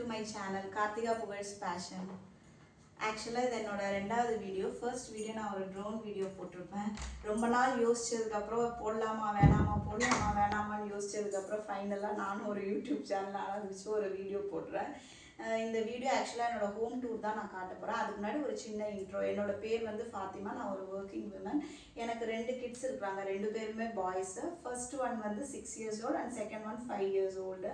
To my channel Karthika Pugazh's passion ஆக்சுவலாக இது என்னோட ரெண்டாவது வீடியோ ஃபர்ஸ்ட் வீடியோ நான் ஒரு ட்ரோன் வீடியோ போட்டிருப்பேன். ரொம்ப நாள் யோசிச்சதுக்கப்புறம் போடலாமா வேணாமா போடலாமா வேணாமான்னு யோசிச்சதுக்கப்புறம் ஃபைனலாக நானும் ஒரு யூடியூப் சேனல் ஆரம்பித்து ஒரு வீடியோ போடுறேன். இந்த வீடியோ ஆக்சுவலாக என்னோட ஹோம் டூர் தான் நான் காட்ட போகிறேன் அதுக்கு முன்னாடி ஒரு சின்ன இன்ட்ரோ என்னோட பேர் வந்து ஃபாத்திமா. நான் ஒரு ஒர்க்கிங் விமன் எனக்கு ரெண்டு கிட்ஸ் இருக்கிறாங்க ரெண்டு பேருமே பாய்ஸு ஃபர்ஸ்ட் ஒன் வந்து six years old and second one five years old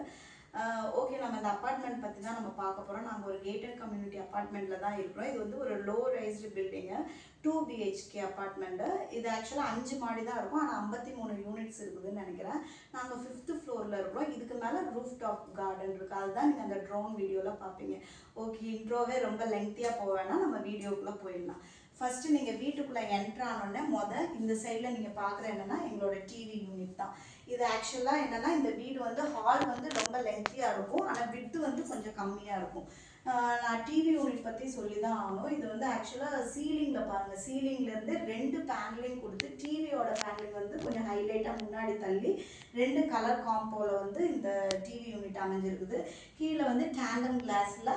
okay நம்ம இந்த அப்பார்ட்மெண்ட் பற்றி தான் நம்ம பார்க்க போகிறோம் நாங்கள் ஒரு கேட்டட் கம்யூனிட்டி அப்பார்ட்மெண்ட்டில் தான் இருக்கிறோம். இது வந்து ஒரு low raised building two BHK apartment இது ஆக்சுவலாக அஞ்சு மாடி தான் இருக்கும். ஆனால் ஐம்பத்தி மூணு யூனிட்ஸ் இருக்குதுன்னு நினைக்கிறேன். நாங்கள் ஃபிஃப்த்து ஃப்ளோரில் இருக்கிறோம். இதுக்கு மேலே ரூஃப் டாப் கார்டன் இருக்குது அதுதான் நீங்கள் அந்த ட்ரோன் வீடியோவில் பார்ப்பீங்க. ஓகே இன்ட்ரோவே ரொம்ப லெங்க்த்தியாக போக வேணாம். நம்ம வீடியோக்குள்ளே போயிடலாம். ஃபஸ்ட்டு நீங்கள் வீட்டுக்குள்ளே என்ட்ரு ஆனோடனே மொதல் இந்த சைடில் நீங்கள் பார்க்குற என்னென்னா எங்களோட டிவி யூனிட் தான். இது ஆக்சுவலாக என்னென்னா இந்த வீடு வந்து ஹால் வந்து ரொம்ப லென்த்தியாக இருக்கும். ஆனால் விட்டு வந்து கொஞ்சம் கம்மியாக இருக்கும். நான் டிவி ஒளி பற்றி சொல்லி தான் ஆகணும். இது வந்து ஆக்சுவலாக சீலிங்கில் பாருங்கள் சீலிங்லேருந்து ரெண்டு பேனலிங் கொடுத்து டிவியோட பேனலிங் வந்து கொஞ்சம் ஹைலைட்டாக முன்னாடி தள்ளி ரெண்டு கலர் காம்போவில் வந்து இந்த டிவி யூனிட் அமைஞ்சிருக்குது. கீழே வந்து டேண்டம் கிளாஸில்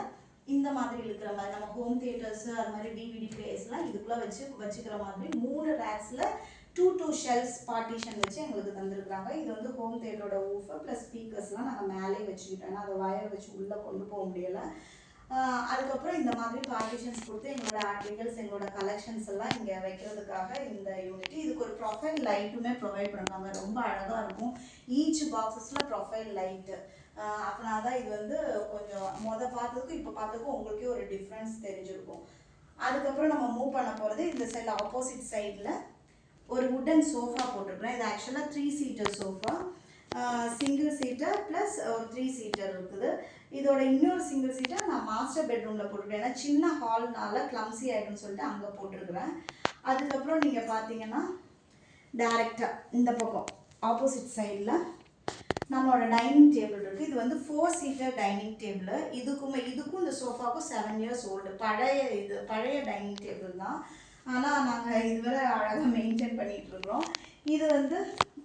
இந்த மாதிரி இருக்கிற மாதிரி நம்ம ஹோம் தியேட்டர்ஸு அது மாதிரி டிவிடி பிளேஸ்லாம் இதுக்குள்ளே வச்சு வச்சுக்கிற மாதிரி மூணு ரேக்ஸில் டூ டூ ஷெல்ஸ் பார்ட்டிஷன் வச்சு எங்களுக்கு தந்திருக்காங்க இது வந்து ஹோம் தேட்டரோட ஊஃபர் ப்ளஸ் ஸ்பீக்கர்ஸ்லாம் நாங்கள் மேலே வச்சுக்கிட்டோம். ஏன்னா அதை வயர் வச்சு உள்ளே கொண்டு போக முடியலை. அதுக்கப்புறம் இந்த மாதிரி பார்ட்டிஷன்ஸ் கொடுத்து எங்களோட ஆர்டிகல்ஸ் எங்களோட கலெக்ஷன்ஸ் எல்லாம் இங்கே வைக்கிறதுக்காக இந்த யூனிட் இதுக்கு ஒரு ப்ரொஃபைல் லைட்டுமே ப்ரொவைட் பண்ணுறாங்க ரொம்ப அழகாக இருக்கும். ஈச் பாக்ஸஸில் ப்ரொஃபைல் லைட்டு அப்படின்னா தான் இது வந்து கொஞ்சம் மொதல் பார்த்ததுக்கும் இப்போ பார்த்ததுக்கும் உங்களுக்கே ஒரு டிஃப்ரென்ஸ் தெரிஞ்சிருக்கும். அதுக்கப்புறம் நம்ம மூவ் பண்ண போகிறது இந்த சைடில் ஆப்போசிட் சைடில் ஒரு உட்டன் சோஃபா போட்டிருக்கிறேன். இது ஆக்சுவலாக three seater sofa single seater plus ஒரு த்ரீ சீட்டர் இருக்குது. இதோட இன்னொரு சிங்கிள் சீட்டர் நான் மாஸ்டர் பெட்ரூமில் போட்டிருக்கேன் ஏன்னா சின்ன ஹால்னால கிளம்சி ஆகிடும்னு சொல்லிட்டு அங்கே போட்டிருக்கிறேன். அதுக்கப்புறம் நீங்கள் பார்த்தீங்கன்னா டேரெக்டாக இந்த பக்கம் ஆப்போசிட் சைடில் நம்மளோட டைனிங் டேபிள் இருக்குது இது வந்து ஃபோர் சீட்டர் டைனிங் டேபிள் இதுக்கும் இதுக்கும் இந்த சோஃபாவுக்கும் செவன் இயர்ஸ் ஓல்டு பழைய இது பழைய டைனிங் டேபிள் தான். ஆனால் நாங்கள் இதுவரை அழகாக மெயின்டைன் பண்ணிகிட்டு இருக்கிறோம். இது வந்து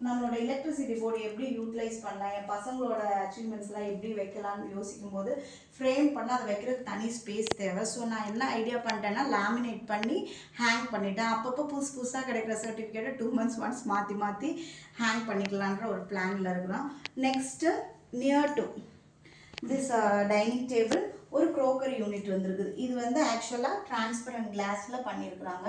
நம்மளோட எலக்ட்ரிசிட்டி போர்டு எப்படி யூட்டிலைஸ் பண்ணலாம் என் பசங்களோட அச்சீவ்மெண்ட்ஸ்லாம் எப்படி வைக்கலாம்னு யோசிக்கும் போது ஃப்ரேம் பண்ணால் அதை வைக்கிறதுக்கு தனி ஸ்பேஸ் தேவை. ஸோ நான் என்ன ஐடியா பண்ணிட்டேன்னா லேமினேட் பண்ணி ஹேங் பண்ணிட்டேன். அப்பப்போ புதுசு புதுசாக கிடைக்கிற சர்டிஃபிகேட்டை டூ மந்த்ஸ் ஒன்ஸ் மாற்றி மாற்றி ஹேங் பண்ணிக்கலான்ற ஒரு பிளானில் இருக்கிறோம். Next near to this dining table ஒரு க்ரோக்கரி யூனிட் வந்திருக்குது. இது வந்து ஆக்சுவலாக டிரான்ஸ்பரண்ட் கிளாஸில் பண்ணியிருக்கிறாங்க.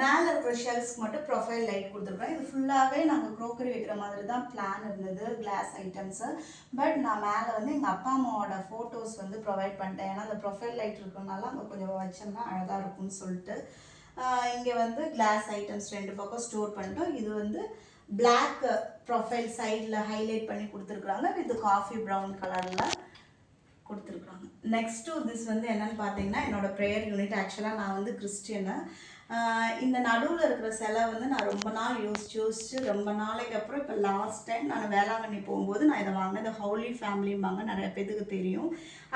மேலே இருக்கிற ஷெல்ஸ்க்கு மட்டும் ப்ரொஃபைல் லைட் கொடுத்துருக்கோம் இது ஃபுல்லாகவே நாங்கள் க்ரோக்கரி வைக்கிற மாதிரி தான் பிளான் இருந்தது கிளாஸ் ஐட்டம்ஸு பட் நான் மேலே வந்து எங்கள் அப்பா அம்மாவோட ஃபோட்டோஸ் வந்து ப்ரொவைட் பண்ணிட்டேன். ஏன்னா அந்த ப்ரொஃபைல் லைட் இருக்கிறனால அங்கே கொஞ்சம் வச்சோம்னா அழகாக இருக்கும்னு சொல்லிட்டு. இங்கே வந்து கிளாஸ் ஐட்டம்ஸ் ரெண்டு பக்கம் ஸ்டோர் பண்ணிட்டோம். இது வந்து பிளாக் ப்ரொஃபைல் சைடில் ஹைலைட் பண்ணி கொடுத்துருக்குறாங்க. வித் காஃபி ப்ரௌன் கலரில் கொடுத்துருக்குறாங்க. நெக்ஸ்ட்டு திஸ் வந்து என்னென்னு பார்த்தீங்கன்னா என்னோட ப்ரேயர் யூனிட் ஆக்சுவலாக நான் வந்து கிறிஸ்டியனு இந்த நடுவில் இருக்கிற சிலை வந்து நான் ரொம்ப நாள் யோசிச்சு யோசிச்சு ரொம்ப நாளைக்கு அப்புறம் இப்போ லாஸ்ட் டைம் நான் வேளாங்கண்ணி போகும்போது நான் இதை வாங்கினேன். இந்த ஹவுலி ஃபேமிலிம்பாங்க நிறைய பேத்துக்கு தெரியும்.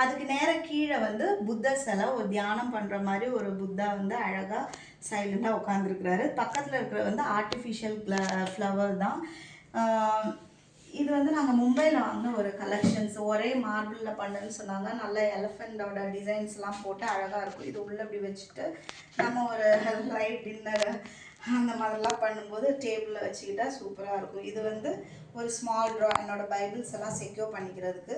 அதுக்கு நேராக கீழே வந்து புத்த சிலை ஒரு தியானம் பண்ணுற மாதிரி ஒரு புத்தா வந்து அழகாக சைலண்டாக உட்காந்துருக்கிறாரு பக்கத்தில் இருக்கிற வந்து ஆர்டிஃபிஷியல் ஃப்ளவர் தான். இது வந்து நாங்கள் மும்பையில் வாங்கின ஒரு கலெக்ஷன்ஸ் ஒரே மார்பிளில் பண்ணுன்னு சொன்னாங்க. நல்ல எலஃபெண்டோட டிசைன்ஸ்லாம் போட்டு அழகாக இருக்கும். இது உள்ளே இப்படி வச்சுட்டு நம்ம ஒரு லைட் டின்னர் அந்த மாதிரிலாம் பண்ணும்போது டேபிளில் வச்சுக்கிட்டா சூப்பராக இருக்கும். இது வந்து ஒரு ஸ்மால் ட்ரா என்னோடய பைபிள்ஸ் எல்லாம் செக்யூர் பண்ணிக்கிறதுக்கு.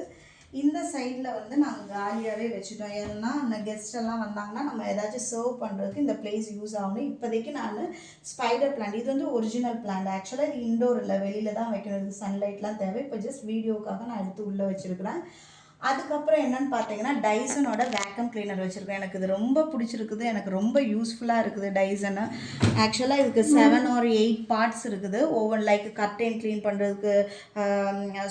இந்த சைடில் வந்து நாங்கள் காலியாகவே வச்சுட்டோம். ஏன்னா அந்த கெஸ்ட் எல்லாம் வந்தாங்கன்னா நம்ம ஏதாச்சும் சர்வ் பண்ணுறதுக்கு இந்த பிளேஸ் யூஸ் ஆகணும். இப்போதைக்கு நான் ஸ்பைடர் பிளான்ட் இது வந்து ஒரிஜினல் பிளான்ட் ஆக்சுவலாக இது இண்டோர் இல்லை வெளியில் தான் வைக்கிறது சன்லைட்லாம் தேவை. இப்போ ஜஸ்ட் வீடியோக்காக நான் எடுத்து உள்ளே வச்சுருக்கிறேன். அதுக்கப்புறம் என்னன்னு பார்த்தீங்கன்னா டைசனோட வேக்கம் கிளீனர் வச்சுருக்கேன் எனக்கு இது ரொம்ப பிடிச்சிருக்குது. எனக்கு ரொம்ப யூஸ்ஃபுல்லாக இருக்குது டைசனு ஆக்சுவலாக இதுக்கு செவன் ஆர் எயிட் பார்ட்ஸ் இருக்குது. ஒவ்வொரு லைக் கர்டைன் க்ளீன் பண்ணுறதுக்கு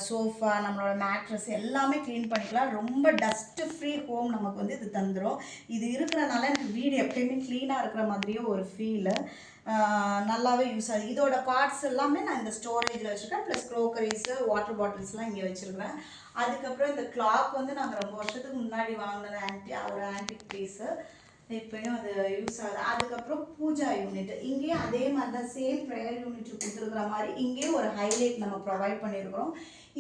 சோஃபா நம்மளோட மேட்ரஸ் எல்லாமே க்ளீன் பண்ணிக்கலாம். ரொம்ப டஸ்ட்டு ஃப்ரீ ஹோம் நமக்கு வந்து இது தந்துடும் இது இருக்கிறனால எனக்கு வீடு எப்பயுமே க்ளீனாக இருக்கிற மாதிரியே ஒரு ஃபீலு நல்லாவே யூஸ் ஆகுது. இதோட பார்ட்ஸ் எல்லாமே நான் இந்த ஸ்டோரேஜில் வச்சுருக்கேன். ப்ளஸ் க்ரோக்கரிஸு வாட்டர் பாட்டில்ஸ்லாம் இங்கே வச்சுருக்கிறேன். அதுக்கப்புறம் இந்த கிளாக் வந்து நாங்கள் ரொம்ப வருஷத்துக்கு முன்னாடி வாங்கினது ஆன்டி ஒரு ஆன்டிக் பீஸு இப்பயும் அது யூஸ் ஆகுது. அதுக்கப்புறம் பூஜா யூனிட் இங்கேயும் அதே மாதிரி தான் சேம் ப்ரேயர் யூனிட் கொடுத்துருக்குற மாதிரி இங்கேயும் ஒரு ஹைலைட் நம்ம ப்ரொவைட் பண்ணியிருக்கிறோம்.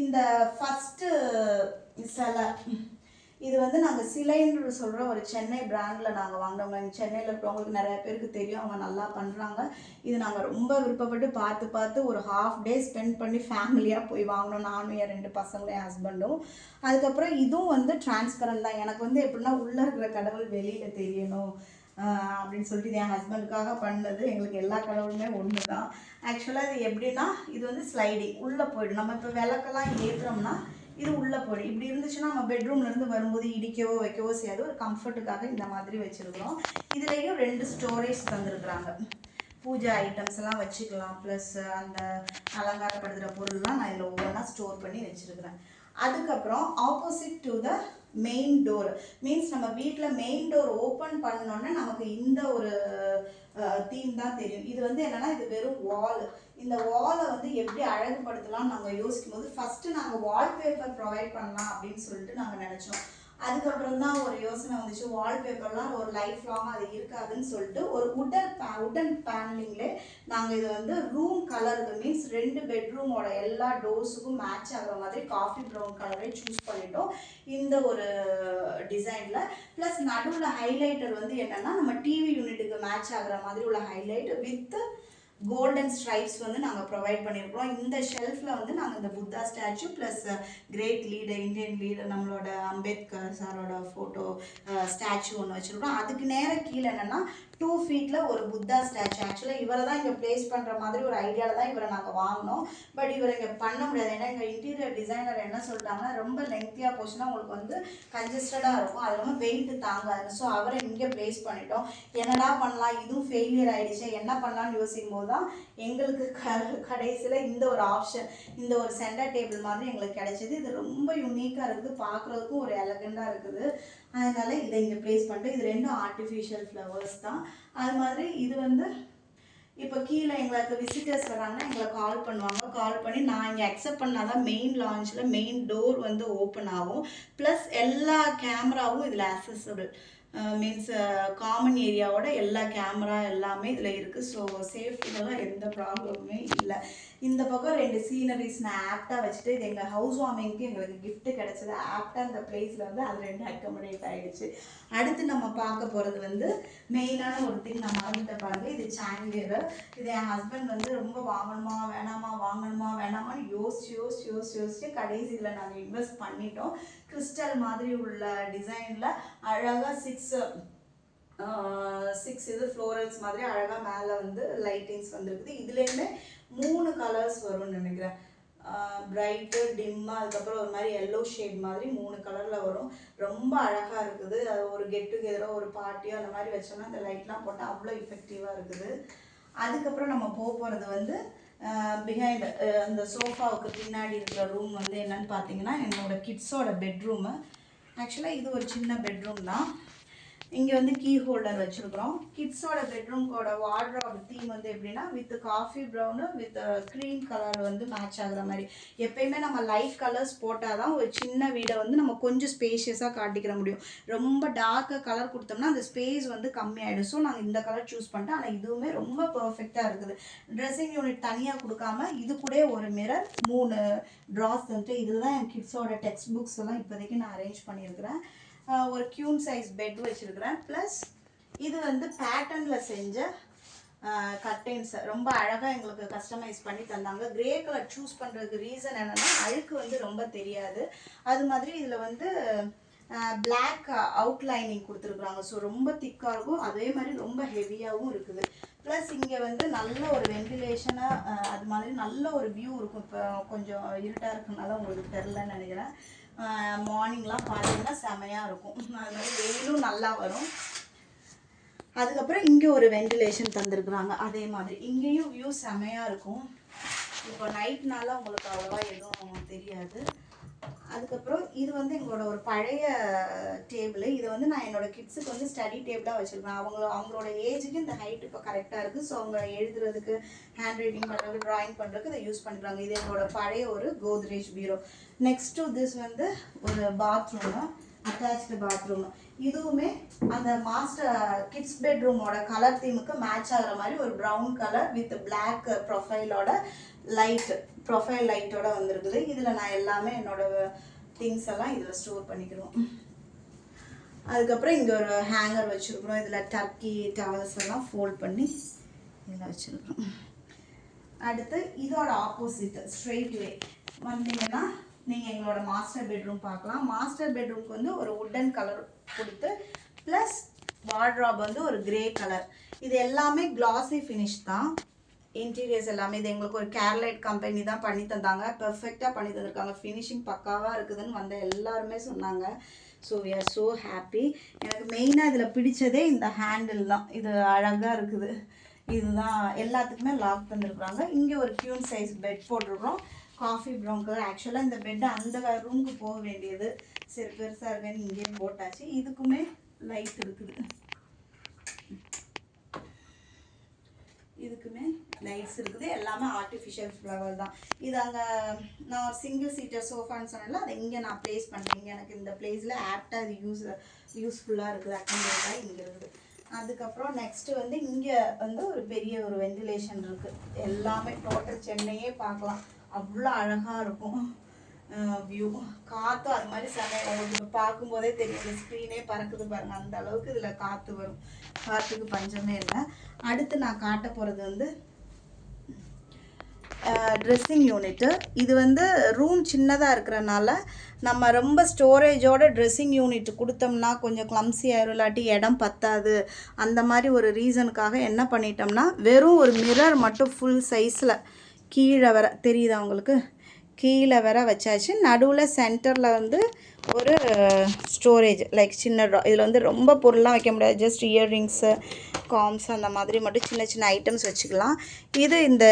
இந்த ஃபஸ்ட்டு சில இது வந்து நாங்கள் சிலைன்னு சொல்கிற ஒரு சென்னை பிராண்டில் நாங்கள் வாங்கினவங்க எங்கள் சென்னையில் இருக்கிறவங்களுக்கு நிறைய பேருக்கு தெரியும். அவங்க நல்லா பண்ணுறாங்க இது நாங்கள் ரொம்ப விருப்பப்பட்டு பார்த்து பார்த்து ஒரு ஹாஃப் டே ஸ்பெண்ட் பண்ணி ஃபேமிலியாக போய் வாங்கினோம் நானும் என் ரெண்டு பசங்களும் என் ஹஸ்பண்டும் அதுக்கப்புறம் இதுவும் வந்து டிரான்ஸ்பரண்ட் தான். எனக்கு வந்து எப்படின்னா உள்ளே இருக்கிற கடவுள் வெளியில் தெரியணும் அப்படின்னு சொல்லிட்டு இது என் ஹஸ்பண்டுக்காக பண்ணது. எங்களுக்கு எல்லா கடவுளுமே ஒன்று தான் ஆக்சுவலாக இது எப்படின்னா இது வந்து ஸ்லைடிங் உள்ளே போய்டும். நம்ம இப்போ விளக்கெல்லாம் ஏற்றுறோம்னா இது உள்ளே போயிடும் இப்படி இருந்துச்சுன்னா நம்ம பெட்ரூம்ல இருந்து வரும்போது இடிக்கவோ வைக்கவோ செய்யாது. ஒரு கம்ஃபர்ட்டுக்காக இந்த மாதிரி வச்சுருக்கிறோம். இதுலேயும் ரெண்டு ஸ்டோரேஜ் தந்துருக்குறாங்க. பூஜை ஐட்டம்ஸ் எல்லாம் வச்சுக்கலாம். ப்ளஸ் அந்த அலங்காரப்படுத்துகிற பொருள்லாம் நான் இதில் ஒவ்வொன்றா ஸ்டோர் பண்ணி வச்சுருக்கிறேன். அதுக்கப்புறம் opposite to the main door means நம்ம வீட்டில் மெயின் டோர் ஓப்பன் பண்ணோன்னே நமக்கு இந்த ஒரு தீம் தான் தெரியும். இது வந்து என்னன்னா இது வெறும் வால் இந்த வாலை வந்து எப்படி அழகுபடுத்தலாம்னு நாங்கள் யோசிக்கும் போது ஃபஸ்ட்டு நாங்கள் வால்பேப்பர் ப்ரொவைட் பண்ணலாம் அப்படின்னு சொல்லிட்டு நாங்கள் நினச்சோம். அதுக்கப்புறம் தான் ஒரு யோசனை வந்துச்சு. வால்பேப்பர்லாம் ஒரு லைஃப் லாங் அது இருக்காதுன்னு சொல்லிட்டு ஒரு உடன் பே உடன் பேனலிங்லே நாங்கள் இது வந்து ரூம் கலருக்கு மீன்ஸ் ரெண்டு பெட்ரூமோட எல்லா டோர்ஸுக்கும் மேட்ச் ஆகிற மாதிரி காஃபி ப்ரௌன் கலரே சூஸ் பண்ணிட்டோம். இந்த ஒரு டிசைனில் ப்ளஸ் நடுவில் ஹைலைட்டர் வந்து என்னென்னா நம்ம டிவி யூனிட்டுக்கு மேட்ச் ஆகிற மாதிரி உள்ள ஹைலைட் வித் கோல்டன் ஸ்ட்ரைப்ஸ் வந்து நாங்கள் ப்ரொவைட் பண்ணியிருக்கிறோம் இந்த ஷெல்ஃபில் வந்து நாங்கள் இந்த Buddha statue plus great leader Indian leader நம்மளோட அம்பேத்கர் சாரோட ஃபோட்டோ ஸ்டாச்சு uh, ஒன்று வச்சுருக்கோம் அதுக்கு நேராக கீழே என்னென்னா டூ ஃபீட்டில் ஒரு புத்தா ஸ்டாச்சு ஆக்சுவலாக இவரை தான் இங்கே ப்ளேஸ் பண்ணுற மாதிரி ஒரு ஐடியாவில் தான் இவரை நாங்கள் வாங்கினோம். பட் இவரை இங்கே பண்ண முடியாது. ஏன்னா எங்கள் இன்டீரியர் டிசைனர் என்ன சொல்லிட்டாங்கன்னா ரொம்ப லெங்க்த்தியாக போச்சுன்னா உங்களுக்கு வந்து கன்ஜஸ்டடாக இருக்கும். அது ரொம்ப வெயிட் தாங்காது ஸோ அவரை இங்கே ப்ளேஸ் பண்ணிட்டோம். என்னடா பண்ணலாம்? இதுவும் ஃபெயிலியர் ஆகிடுச்சு என்ன பண்ணலாம்னு யோசிக்கும் போது தான் எங்களுக்கு க கடைசியில் இந்த ஒரு ஆப்ஷன் இந்த ஒரு சென்டர் டேபிள் மாதிரி எங்களுக்கு கிடைச்சிது. இது ரொம்ப யூனிக்காக இருக்குது. பார்க்குறதுக்கும் ஒரு எலகண்டாக இருக்குது. அதனால் இதை இங்கே ப்ளேஸ் பண்ணிட்டு இது ரெண்டும் ஆர்டிஃபிஷியல் ஃப்ளவர்ஸ் தான். அது மாதிரி இது வந்து இப்போ கீழே எங்களுக்கு விசிட்டர்ஸ் வராங்கன்னா எங்களை கால் பண்ணுவாங்க. கால் பண்ணி நான் இங்கே அக்செப்ட் பண்ணால் தான் மெயின் லான்ச்சில் மெயின் டோர் வந்து ஓப்பன் ஆகும். ப்ளஸ் எல்லா கேமராவும் இதில் அக்சசபிள் மீன்ஸ் காமன் ஏரியாவோட எல்லா கேமரா எல்லாமே இதில் இருக்குது ஸோ சேஃப்டிக்கெல்லாம் எந்த ப்ராப்ளமுமே இல்லை. இந்த பக்கம் ரெண்டு சீனரிஸ் நான் ஆப்டாக வச்சுட்டு இது எங்கள் ஹவுஸ் வார்மிங்க்கு எங்களுக்கு கிஃப்ட் கிடைச்சது. ஆப்டாக அந்த பிளேஸில் வந்து அது ரெண்டு அக்கமடேட் ஆகிடுச்சு அடுத்து நம்ம பார்க்க போகிறது வந்து மெயினான ஒரு திங் நான் மறந்துட்டேன் பாருங்க. இது சாண்டியர் இது என் ஹஸ்பண்ட் வந்து ரொம்ப வாங்கணுமா வேணாமா வாங்கணுமா வேணாமான்னு யோசிச்சு யோசிச்சு யோசிச்சு யோசிச்சு கடைசியில் நாங்கள் இன்வெஸ்ட் பண்ணிட்டோம். கிறிஸ்டல் மாதிரி உள்ள டிசைனில் அழகாக சிக்ஸ் சிக்ஸ் இது ஃப்ளோரல்ஸ் மாதிரி அழகாக மேலே வந்து லைட்டிங்ஸ் வந்துருக்குது. இதுலேயுமே மூணு கலர்ஸ் வரும்னு நினைக்கிறேன். பிரைட்டு டிம்மாக அதுக்கப்புறம் ஒரு மாதிரி எல்லோ ஷேட் மாதிரி மூணு கலரில் வரும். ரொம்ப அழகாக இருக்குது. அது ஒரு கெட் டுகெதரோ ஒரு பார்ட்டியோ அந்த மாதிரி வச்சோம்னா அந்த லைட்லாம் போட்டால் அவ்வளோ இஃபெக்டிவாக இருக்குது. அதுக்கப்புறம் நம்ம போக போகிறது வந்து பிஹைண்ட் அந்த சோஃபாவுக்கு பின்னாடி இருக்கிற ரூம் வந்து என்னன்னு பார்த்தீங்கன்னா என்னோடய கிட்ஸோட பெட்ரூமு ஆக்சுவலாக இது ஒரு சின்ன பெட்ரூம் தான். இங்கே வந்து கீ ஹோல்டர் வச்சுருக்குறோம். கிட்ஸோட பெட்ரூம்கோட வார்ட்ராப் தீம் வந்து எப்படின்னா with coffee brown with cream colour வந்து மேட்ச் ஆகுற மாதிரி. எப்பயுமே நம்ம லைட் கலர்ஸ் போட்டால் தான் ஒரு சின்ன வீடை வந்து நம்ம கொஞ்சம் ஸ்பேஷியஸாக காட்டிக்கிற முடியும். ரொம்ப டார்க்காக கலர் கொடுத்தோம்னா அந்த ஸ்பேஸ் வந்து கம்மியாயிடும். ஸோ நாங்கள் இந்த கலர் சூஸ் பண்ணிட்டோம். ஆனால் இதுவுமே ரொம்ப பர்ஃபெக்டாக இருக்குது. ட்ரெஸ்ஸிங் யூனிட் தனியாக கொடுக்காம இது கூட ஒரு மிரர் மூணு ட்ராஸ் வந்துட்டு இதுதான் என் கிட்ஸோட டெக்ஸ்ட் புக்ஸ் எல்லாம் இப்போதைக்கு நான் அரேஞ்ச் பண்ணியிருக்கிறேன். ஒரு க்யூன் சைஸ் பெட் வச்சுருக்கிறேன். ப்ளஸ் இது வந்து பேட்டர்னில் செஞ்ச கர்டைன்ஸ் ரொம்ப அழகாக எங்களுக்கு கஸ்டமைஸ் பண்ணி தந்தாங்க. கிரே கலர் சூஸ் பண்ணுறதுக்கு ரீசன் என்னென்னா அழுக்கு வந்து ரொம்ப தெரியாது. அது மாதிரி இதில் வந்து பிளாக் அவுட்லைனிங் கொடுத்துருக்குறாங்க. ஸோ ரொம்ப திக்காக இருக்கும். அதே மாதிரி ரொம்ப ஹெவியாகவும் இருக்குது. ப்ளஸ் இங்கே வந்து நல்ல ஒரு வென்டிலேஷனாக அது மாதிரி நல்ல ஒரு வியூ இருக்கும். இப்போ கொஞ்சம் இருட்டாக இருக்கனால உங்களுக்கு தெரிலன்னு நினைக்கிறேன். மார்னிங்லாம் பார்த்தீங்கன்னா செமையாக இருக்கும். அது மாதிரி வெயிலும் நல்லா வரும். அதுக்கப்புறம் இங்கே ஒரு வென்டிலேஷன் தந்திருக்குறாங்க. அதே மாதிரி. இங்கேயும் வியூ செமையாக இருக்கும். இப்போ நைட்னால உங்களுக்கு அவ்வளோவா எதுவும் தெரியாது. அதுக்கப்புறம் இது வந்து எங்களோட ஒரு பழைய டேபிள் இதை வந்து நான் என்னோட கிட்ஸுக்கு வந்து ஸ்டடி டேபிளாக வச்சுருக்கேன். அவங்கள அவங்களோட ஏஜுக்கு இந்த ஹைட் இப்போ கரெக்டாக இருக்குது ஸோ அவங்க எழுதுறதுக்கு ஹேண்ட் ரைட்டிங் பண்ணுறதுக்கு ட்ராயிங் பண்ணுறதுக்கு இதை யூஸ் பண்ணுறாங்க இது எங்களோட பழைய ஒரு Godrej bureau next to this வந்து ஒரு பாத்ரூமு அட்டாச்சு பாத்ரூம் இதுவுமே அந்த மாஸ்டர் கிட்ஸ் பெட்ரூமோட கலர் தீமுக்கு மேட்ச் ஆகிற மாதிரி ஒரு ப்ரௌன் கலர் வித் பிளாக் ப்ரொஃபைலோட லைட் ப்ரொஃபைல் லைட்டோட வந்திருக்குது. இதில் நான் எல்லாமே என்னோட திங்ஸ் எல்லாம் இதில் ஸ்டோர் பண்ணிக்கிறோம் அதுக்கப்புறம் இங்கே ஒரு ஹேங்கர் வச்சுருக்குறோம். இதில் டர்க்கி டவல்ஸ் எல்லாம் ஃபோல்ட் பண்ணி இதில் வச்சுருக்கோம். அடுத்து இதோட ஆப்போசிட் ஸ்ட்ரெயிட் வே வந்தீங்கன்னா நீங்கள் எங்களோட மாஸ்டர் பெட்ரூம் பார்க்கலாம். மாஸ்டர் பெட்ரூம்க்கு வந்து ஒரு உட்டன் கலர் கொடுத்து ப்ளஸ் வார்ட்ராப் வந்து ஒரு கிரே கலர் இது எல்லாமே கிளாஸி ஃபினிஷ் தான். இன்டீரியர்ஸ் எல்லாமே இது எங்களுக்கு ஒரு கேர்லைட் கம்பெனி தான் பண்ணி தந்தாங்க. பெர்ஃபெக்டாக பண்ணி தந்திருக்காங்க. ஃபினிஷிங் பக்காவாக இருக்குதுன்னு வந்த எல்லாருமே சொன்னாங்க. So we are so happy எனக்கு மெயினாக இதில் பிடிச்சதே இந்த ஹேண்டில் தான். இது அழகாக இருக்குது. இதுதான் எல்லாத்துக்குமே லாக் தந்துருக்குறாங்க. இங்கே ஒரு க்யூன் சைஸ் பெட் போட்டிருக்கிறோம். காஃபி ப்ரௌன் கலர் ஆக்சுவலாக இந்த பெட் அந்த ரூமுக்கு போக வேண்டியது. சரி பெருசாக இருக்குன்னு இங்கேயே போட்டாச்சு. இதுக்குமே லைட் இருக்குது. இதுக்குமே லைட்ஸ் இருக்குது. எல்லாமே ஆர்டிஃபிஷியல் ஃப்ளவர் தான். இது அங்கே நான் ஒரு சிங்கிள் சீட்டர் சோஃபான்னு சொன்னேன்ல அதை இங்கே நான் ப்ளேஸ் பண்ணுறேன் எனக்கு இந்த பிளேஸில் ஆப்டாக இது யூஸ் யூஸ்ஃபுல்லாக இருக்குது. அக்கௌண்ட் இங்கே இருக்குது. அதுக்கப்புறம் நெக்ஸ்ட்டு வந்து இங்கே வந்து ஒரு பெரிய ஒரு வென்டிலேஷன் இருக்குது எல்லாமே டோட்டல் சென்னையே பார்க்கலாம். அவ்வளோ அழகாக இருக்கும். வியூ காற்றும் அது மாதிரி சென்னை உங்களுக்கு பார்க்கும்போதே தெரியும். ஸ்க்ரீனே பறக்குது பாருங்க. அந்த அளவுக்கு இதில் காற்று வரும். காற்றுக்கு பஞ்சமே இல்லை. அடுத்து நான் காட்ட போகிறது வந்து ட்ரெஸ்ஸிங் யூனிட்டு இது வந்து ரூம் சின்னதாக இருக்கிறனால நம்ம ரொம்ப ஸ்டோரேஜோட ட்ரெஸ்ஸிங் யூனிட் கொடுத்தோம்னா கொஞ்சம் clumsy ஆயிரும் இல்லாட்டி இடம் பத்தாது. அந்த மாதிரி ஒரு ரீசனுக்காக என்ன பண்ணிட்டோம்னா வெறும் ஒரு மிரர் மட்டும் ஃபுல் சைஸில் கீழே வர தெரியுதா உங்களுக்கு? கீழே வர வச்சாச்சு. நடுவில் சென்டரில் வந்து ஒரு ஸ்டோரேஜ் லைக் சின்ன இதில் வந்து ரொம்ப பொருள்லாம் வைக்க முடியாது. ஜஸ்ட் இயர்ரிங்ஸு காம்ஸ் அந்த மாதிரி மட்டும் சின்ன சின்ன ஐட்டம்ஸ் வச்சுக்கலாம். இது இந்த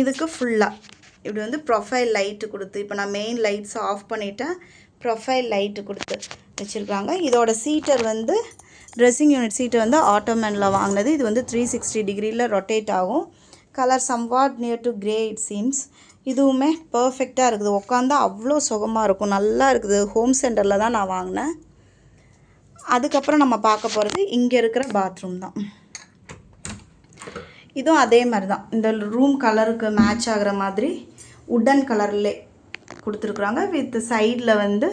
இதுக்கு ஃபுல்லாக இப்படி வந்து ப்ரொஃபைல் லைட்டு கொடுத்து இப்போ நான் மெயின் லைட்ஸை ஆஃப் பண்ணிவிட்டேன் ப்ரொஃபைல் லைட்டு கொடுத்து வச்சுருக்காங்க. இதோட சீட்டர் வந்து ட்ரெஸ்ஸிங் யூனிட் சீட்டர் வந்து ஆட்டோமேனில் வாங்கினது. இது வந்து த்ரீ சிக்ஸ்டி டிகிரியில் ரொட்டேட் ஆகும். Colour somewhat near to grey it seems இதுவுமே பர்ஃபெக்டாக இருக்குது. உட்காந்தா அவ்வளோ சுகமாக இருக்கும். நல்லா இருக்குது. ஹோம் சென்டரில் தான் நான் வாங்கினேன். அதுக்கப்புறம் நம்ம பார்க்க போகிறது இங்கே இருக்கிற பாத்ரூம் தான். இதுவும் அதே மாதிரி தான் இந்த ரூம் கலருக்கு மேட்ச் ஆகிற மாதிரி உட்டன் கலர்லே கொடுத்துருக்குறாங்க. வித் சைடில் வந்து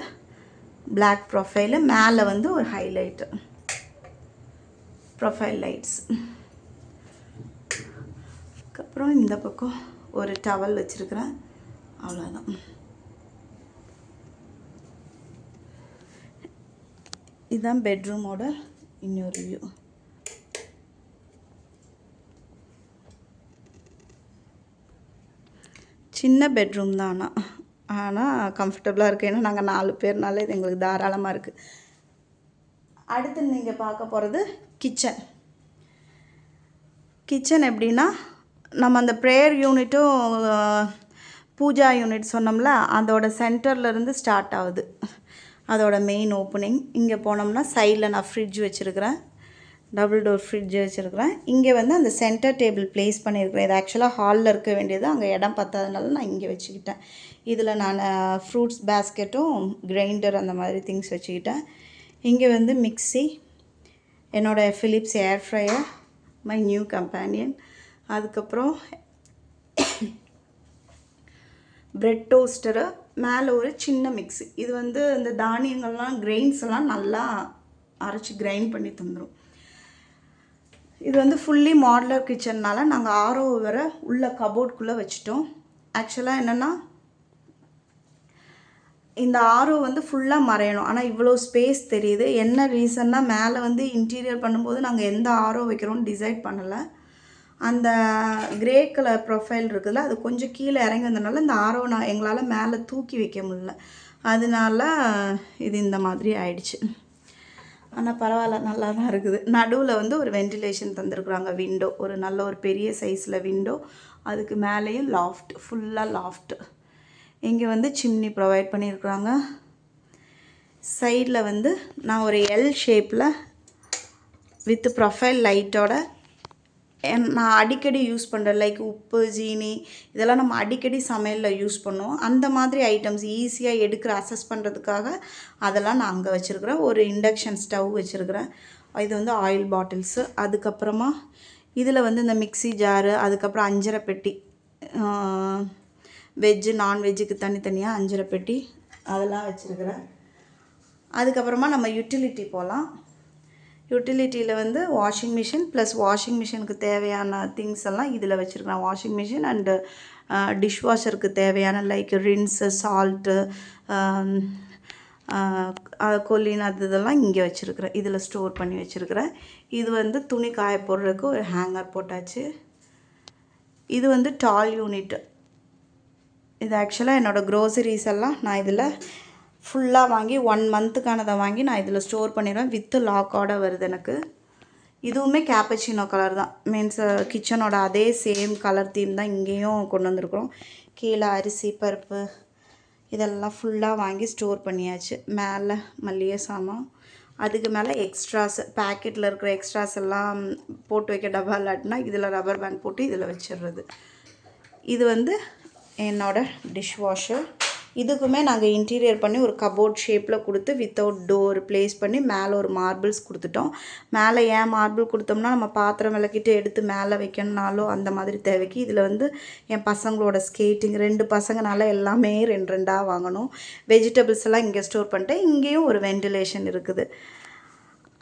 பிளாக் ப்ரொஃபைலு மேலே வந்து ஒரு ஹைலைட்டு ப்ரொஃபைல் லைட்ஸ் அதுக்கப்புறம் இந்த பக்கம் ஒரு டவல் வச்சுருக்கிறேன். அவ்வளோதான் இதுதான் பெட்ரூமோட இன்னொரு வியூ சின்ன பெட்ரூம் தான் ஆனால் ஆனால் கம்ஃபர்டபுளாக இருக்குது ஏன்னா நாங்கள் நாலு பேர்னால இது எங்களுக்கு தாராளமாக இருக்குது அடுத்து நீங்கள் பார்க்க போகிறது கிச்சன் கிச்சன் எப்படின்னா நம்ம அந்த ப்ரேயர் யூனிட்டும் பூஜா யூனிட் சொன்னோம்ல அதோட சென்டர்லேருந்து ஸ்டார்ட் ஆகுது. அதோட மெயின் ஓப்பனிங் இங்கே போனோம்னா சைடில் நான் ஃப்ரிட்ஜ் வச்சுருக்கிறேன். டபுள் டோர் ஃப்ரிட்ஜ் வச்சுருக்கிறேன். இங்கே வந்து அந்த சென்டர் டேபிள் ப்ளேஸ் பண்ணியிருக்கிறேன். இது ஆக்சுவலாக ஹாலில் இருக்க வேண்டியது. அங்கே இடம் பத்தாதனால நான் இங்கே வச்சுக்கிட்டேன். இதில் நான் ஃப்ரூட்ஸ் பேஸ்கெட்டும் கிரைண்டர் அந்த மாதிரி திங்ஸ் வச்சுக்கிட்டேன். இங்கே வந்து மிக்ஸி என்னோடய Philips air fryer my new companion அதுக்கப்புறம் ப்ரெட் டோஸ்டரு மேலே ஒரு சின்ன மிக்ஸி இது வந்து இந்த தானியங்கள்லாம் கிரெயின்ஸ் எல்லாம் நல்லா அரைச்சி கிரைண்ட் பண்ணி தந்துடும் இது வந்து ஃபுல்லி மாடுலர் கிச்சன்னால் நாங்கள் ஆரோ வர உள்ள கபோர்டுக்குள்ளே வச்சுட்டோம். ஆக்சுவலாக என்னென்னா இந்த ஆரோ வந்து ஃபுல்லாக மறையணும். ஆனால் இவ்வளோ ஸ்பேஸ் தெரியுது. என்ன ரீசன்னா மேலே வந்து இன்டீரியர் பண்ணும்போது நாங்கள் எந்த ஆரோ வைக்கிறோம்னு டிசைட் பண்ணலை. அந்த கிரே கலர் ப்ரொஃபைல் இருக்குதுல்ல அது கொஞ்சம் கீழே இறங்கி இந்த ஆரோ நான் எங்களால் மேலே தூக்கி வைக்க முடியல. அதனால இது இந்த மாதிரி ஆயிடுச்சு. ஆனால் பரவாயில்ல நல்லா தான் இருக்குது. நடுவில் வந்து ஒரு வென்டிலேஷன் தந்திருக்குறாங்க விண்டோ ஒரு நல்ல ஒரு பெரிய சைஸில் விண்டோ அதுக்கு மேலேயும் லாஃப்ட் ஃபுல்லாக லாஃப்ட் இங்கே வந்து சிம்னி ப்ரொவைட் பண்ணியிருக்கிறாங்க சைடில் வந்து நான் ஒரு எல் ஷேப்பில் வித் ப்ரொஃபைல் லைட்டோட நான் அடிக்கடி யூஸ் பண்ணுறேன் லைக் உப்பு ஜீனி இதெல்லாம் நம்ம அடிக்கடி சமையலில் யூஸ் பண்ணுவோம். அந்த மாதிரி ஐட்டம்ஸ் ஈஸியாக எடுக்கிற அசஸ் பண்ணுறதுக்காக அதெல்லாம் நான் அங்கே வச்சுருக்கிறேன். ஒரு இண்டக்ஷன் ஸ்டவ் வச்சுருக்கிறேன். இது வந்து ஆயில் பாட்டில்ஸு அதுக்கப்புறமா இதில் வந்து இந்த மிக்ஸி ஜாரு அதுக்கப்புறம் அஞ்சரை பெட்டி வெஜ்ஜு நான்வெஜ்ஜுக்கு தனித்தனியாக அஞ்சரை பெட்டி அதெல்லாம் வச்சுருக்கிறேன். அதுக்கப்புறமா நம்ம யூட்டிலிட்டி போகலாம் யூட்டிலிட்டியில் வந்து வாஷிங் மிஷின் ப்ளஸ் வாஷிங் மிஷினுக்கு தேவையான திங்ஸ் எல்லாம் இதில் வச்சுருக்கிறேன் வாஷிங் மிஷின் அண்டு டிஷ் வாஷருக்கு தேவையான லைக் ரின்ஸு சால்ட்டு கொல்லின் அது இதெல்லாம் இங்கே வச்சுருக்கிறேன். இதில் ஸ்டோர் பண்ணி வச்சுருக்கிறேன். இது வந்து துணி காய போடுறதுக்கு ஒரு ஹேங்கர் போட்டாச்சு. இது வந்து டால் யூனிட் இது ஆக்சுவலாக என்னோடய க்ரோசரிஸ் எல்லாம் நான் இதில் ஃபுல்லாக வாங்கி ஒன் மந்த்துக்கானதை வாங்கி நான் இதில் ஸ்டோர் பண்ணிடுவேன். வித்து லாக்கோட வருது எனக்கு. இதுவுமே கேப்பச்சினோ கலர் தான். மீன்ஸ் கிச்சனோட அதே சேம் கலர் தீம் தான் இங்கேயும் கொண்டு வந்திருக்கிறோம். கீழே அரிசி பருப்பு இதெல்லாம் ஃபுல்லாக வாங்கி ஸ்டோர் பண்ணியாச்சு. மேலே மல்லிகை சாமான். அதுக்கு மேலே எக்ஸ்ட்ராஸ் பேக்கெட்டில் இருக்கிற எக்ஸ்ட்ராஸ் எல்லாம் போட்டு வைக்க டப்பா இல்லாட்டினா இதில் ரப்பர் பேண்ட் போட்டு இதில் வச்சிடுறது. இது வந்து என்னோடய டிஷ் வாஷர் இதுக்குமே நாங்கள் இன்டீரியர் பண்ணி ஒரு கபோர்ட் ஷேப்பில் கொடுத்து வித்தவுட் டோர் ப்ளேஸ் பண்ணி மேலே ஒரு மார்பிள்ஸ் கொடுத்துட்டோம். மேலே ஏன் மார்பிள் கொடுத்தோம்னா நம்ம பாத்திரம் விளக்கிட்டு எடுத்து மேலே வைக்கணும்னாலோ அந்த மாதிரி தேவைக்கு. இதில் வந்து என் பசங்களோட ஸ்கேட்டிங் ரெண்டு பசங்கனால எல்லாமே ரெண்டு ரெண்டாக வாங்கணும். வெஜிடபிள்ஸ் எல்லாம் இங்கே ஸ்டோர் பண்ணிட்டேன். இங்கேயும் ஒரு வென்டிலேஷன் இருக்குது.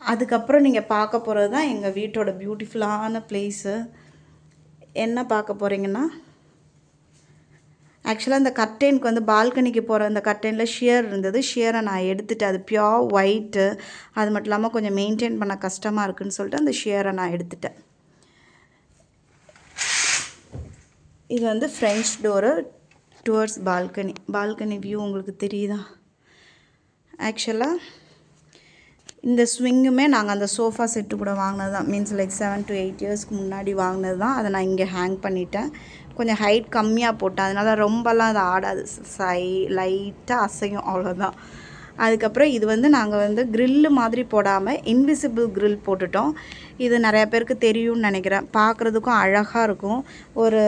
அதுக்கப்புறம் நீங்கள் பார்க்க போகிறது தான் எங்கள் வீட்டோட பியூட்டிஃபுல்லான பிளேஸு என்ன பார்க்க போகிறீங்கன்னா ஆக்சுவலாக அந்த கர்டெயினுக்கு வந்து பால்கனிக்கு போகிற அந்த கர்டெயினில் ஷியர் இருந்தது. ஷியரை நான் எடுத்துட்டேன் அது பியோர் ஒயிட்டு அது மட்டும் இல்லாமல் கொஞ்சம் மெயின்டைன் பண்ண கஷ்டமாக இருக்குன்னு சொல்லிட்டு அந்த ஷியரை நான் எடுத்துட்டேன். இது வந்து French door towards balcony balcony view உங்களுக்கு தெரியுதா? ஆக்சுவலாக இந்த ஸ்விங்குமே நாங்கள் அந்த சோஃபா செட்டு கூட வாங்கினது தான் means like seven to eight இயர்ஸ்க்கு முன்னாடி வாங்கினது தான் அதை நான் இங்கே ஹேங் பண்ணிட்டேன். கொஞ்சம் ஹைட் கம்மியாக போட்டேன். அதனால் ரொம்பலாம் அது ஆடாது. சை லைட்டாக அசையும். அவ்வளோதான் அதுக்கப்புறம் இது வந்து நாங்கள் வந்து க்ரில்லு மாதிரி போடாமல் இன்விசிபிள் க்ரில் போட்டுட்டோம். இது நிறையா பேருக்கு தெரியும்னு நினைக்கிறேன். பார்க்குறதுக்கும் அழகாக இருக்கும். ஒரு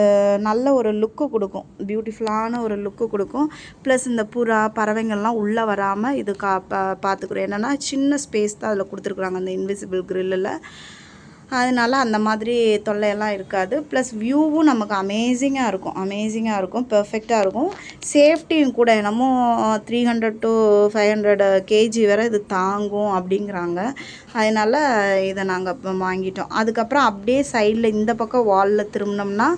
நல்ல ஒரு லுக்கு கொடுக்கும். பியூட்டிஃபுல்லான ஒரு லுக்கு கொடுக்கும். ப்ளஸ் இந்த புறா பறவைங்கள்லாம் உள்ளே வராமல் இது கா பா பார்த்துக்குறோம். என்னென்னா சின்ன ஸ்பேஸ் தான் அதில் கொடுத்துருக்குறாங்க அந்த இன்விசிபிள் க்ரில்லில் அதனால அந்த மாதிரி தொல்லையெல்லாம் இருக்காது. ப்ளஸ் வியூவும் நமக்கு அமேசிங்காக இருக்கும். அமேசிங்காக இருக்கும். பெர்ஃபெக்டாக இருக்கும். சேஃப்டியும் கூட என்னமோ three hundred to five hundred KG வரை இது தாங்கும் அப்படிங்கிறாங்க. அதனால் இதை நாங்கள் வாங்கிட்டோம். அதுக்கப்புறம் அப்படியே சைடில் இந்த பக்கம் வாலில் திரும்பினோம்னா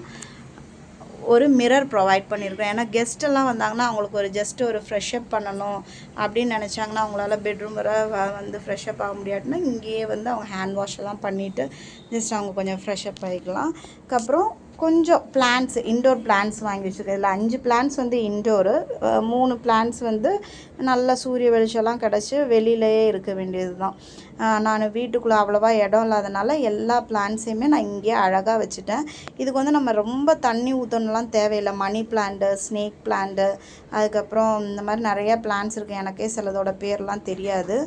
ஒரு மிரர் ப்ரொவைட் பண்ணியிருக்கோம். ஏன்னா கெஸ்ட்டெல்லாம் வந்தாங்கன்னா அவங்களுக்கு ஒரு ஜஸ்ட் ஒரு ஃப்ரெஷ்அப் பண்ணணும் அப்படின்னு நினச்சாங்கன்னா அவங்களால பெட்ரூம் வர வ- வந்து ஃப்ரெஷ்அப் ஆக முடியாதுன்னா இங்கேயே வந்து அவங்க ஹேண்ட் வாஷ் எல்லாம் பண்ணிவிட்டு ஜஸ்ட் அவங்க கொஞ்சம் ஃப்ரெஷ்அப் ஆகிக்கலாம் அதுக்கப்புறம் கொஞ்சம் பிளான்ஸ் இன்டோர் பிளான்ஸ் வாங்கி வச்சுருக்கேன். இதில் அஞ்சு பிளான்ஸ் வந்து இன்டோரு மூணு பிளான்ட்ஸ் வந்து நல்ல சூரிய வெளிச்சம்லாம் கிடச்சி வெளியிலேயே இருக்க வேண்டியது தான் நான் வீட்டுக்குள்ளே அவ்வளோவா இடம் இல்லாதனால எல்லா பிளான்ட்ஸையுமே நான் இங்கேயே அழகாக வச்சுட்டேன். இதுக்கு வந்து நம்ம ரொம்ப தண்ணி ஊற்றணும்லாம் தேவையில்லை. மணி பிளான்ட்டு ஸ்னேக் பிளான்ட்டு அதுக்கப்புறம் இந்த மாதிரி நிறையா பிளான்ட்ஸ் இருக்குது எனக்கே சிலதோட பேர்லாம் தெரியாது.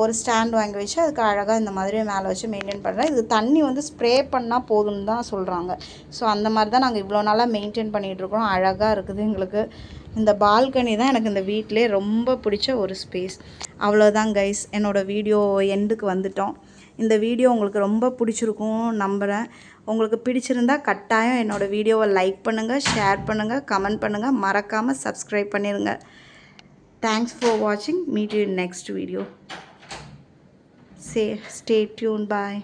ஒரு ஸ்டாண்ட் வாங்கி வச்சு அதுக்கு அழகாக இந்த மாதிரி மேலே வச்சு மெயின்டைன் பண்ணுறேன் இது தண்ணி வந்து ஸ்ப்ரே பண்ணால் போதும்னு தான் சொல்கிறாங்க ஸோ அந்த மாதிரி தான் நாங்கள் இவ்வளோ நாளாக மெயின்டைன் பண்ணிகிட்ருக்கோம் அழகாக இருக்குது எங்களுக்கு. இந்த பால்கனி தான் எனக்கு இந்த வீட்டிலே ரொம்ப பிடிச்ச ஒரு ஸ்பேஸ் அவ்வளோதான் கைஸ் என்னோடய வீடியோ எண்டுக்கு வந்துட்டோம். இந்த வீடியோ உங்களுக்கு ரொம்ப பிடிச்சிருக்கும் நம்புகிறேன் உங்களுக்கு பிடிச்சிருந்தா கட்டாயம் என்னோடய வீடியோவை லைக் பண்ணுங்கள் ஷேர் பண்ணுங்கள் கமெண்ட் பண்ணுங்கள் மறக்காமல் சப்ஸ்கிரைப் பண்ணிடுங்க தேங்க்ஸ் ஃபார் வாட்சிங் meet you next video say stay tune bye